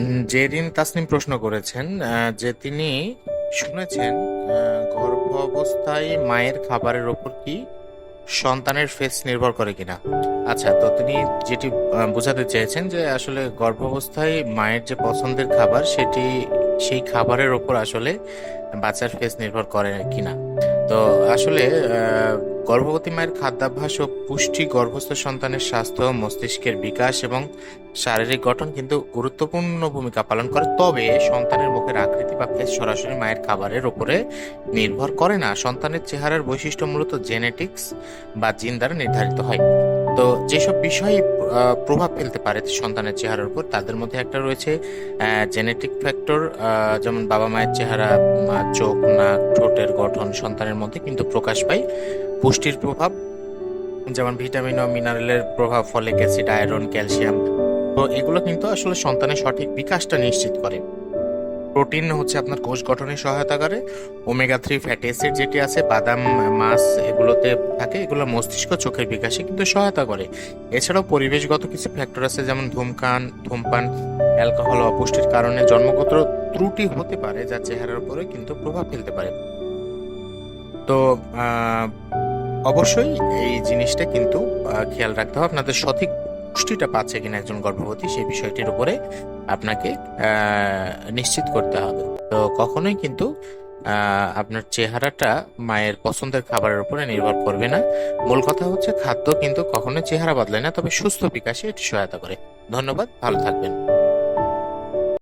জেরিন তাসনিম প্রশ্ন করেছেন যে তিনি শুনেছেন আহ, গর্ভাবস্থায় মায়ের খাবারের ওপর কি সন্তানের ফেস নির্ভর করে কিনা। আচ্ছা তো তিনি যেটি বোঝাতে চেয়েছেন যে আসলে গর্ভাবস্থায় মায়ের যে পছন্দের খাবার সেটি সেই খাবারের ওপর আসলে বাচ্চার ফেস নির্ভর করে কিনা। তো আসলে গর্ভবতী মায়ের খাদ্যাভ্যাস ও পুষ্টি গর্ভস্থ সন্তানের স্বাস্থ্য, মস্তিষ্কের বিকাশ এবং শারীরিক গঠন কিন্তু গুরুত্বপূর্ণ ভূমিকা পালন করে। তবে সন্তানের মুখের আকৃতি বা ফেস সরাসরি মায়ের খাবারের উপরে নির্ভর করে না। সন্তানের চেহারার বৈশিষ্ট্য মূলত জেনেটিক্স বা জিন দ্বারা নির্ধারিত হয়। তো যেসব বিষয় প্রভাব ফেলতে পারে সন্তানের চেহারার উপর, তাদের মধ্যে একটা রয়েছে জেনেটিক ফ্যাক্টর যেমন বাবা মায়ের চেহারা চোখ, নাক, ঠোঁটের গঠন সন্তানের মধ্যে কিন্তু প্রকাশ পায়। পুষ্টির প্রভাব, যেমন ভিটামিন ও মিনারেলের প্রভাব, ফলিক অ্যাসিড, আয়রন, ক্যালসিয়াম, তো এগুলো কিন্তু আসলে সন্তানের সঠিক বিকাশটা নিশ্চিত করে। প্রোটিন হচ্ছে আপনার কোষ গঠনে সহায়তা করে। ওমেগা থ্রি ফ্যাটি অ্যাসিড যেটি আছে, বাদাম, মাছ এগুলোতে থাকে, এগুলো মস্তিষ্ক চোখের বিকাশে কিন্তু সহায়তা করে। এছাড়াও পরিবেশগত কিছু ফ্যাক্টর আছে, যেমন ধূমপান ধূমপান অ্যালকোহল অপুষ্টির কারণে জন্মগত ত্রুটি হতে পারে, যা চেহারার উপরে কিন্তু প্রভাব ফেলতে পারে। তো অবশ্যই এই জিনিসটা কিন্তু খেয়াল রাখতে হবে। আপনাদের সঠিক পুষ্টিটা পাচ্ছে কিনা একজন গর্ভবতী, সেই বিষয়টির উপরে আপনাকে নিশ্চিত করতে হবে। তো কখনোই কিন্তু আপনার চেহারাটা মায়ের পছন্দের খাবারের উপরে নির্ভর করবে না। মূল কথা হচ্ছে খাদ্য কিন্তু কখনোই চেহারা বদলায় না, তবে সুস্থ বিকাশে এটি সহায়তা করে। ধন্যবাদ, ভালো থাকবেন।